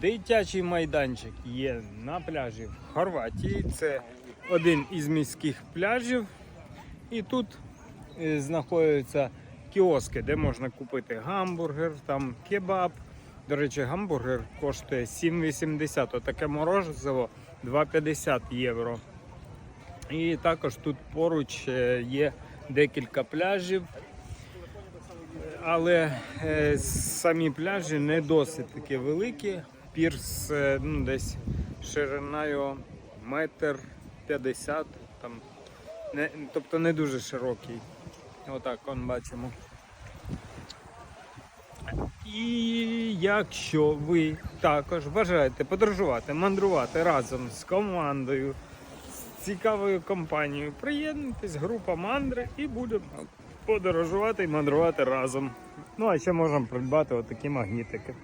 Дитячий майданчик є на пляжі в Хорватії. Це один із міських пляжів. І тут е, знаходяться кіоски, де можна купити гамбургер, там кебаб. До речі, гамбургер коштує 7,80, отаке морозиво 2,50 євро. І також тут поруч е, є декілька пляжів. Але е, самі пляжі не досить такі великі. Пірс е, ну, десь шириною метр п'ятдесят, там, не, тобто не дуже широкий. Отак он бачимо. І якщо ви також бажаєте подорожувати, мандрувати разом з командою, з цікавою компанією, приєднуйтесь, група мандри і будемо подорожувати і мандрувати разом. Ну а ще можемо придбати отакі магнітики.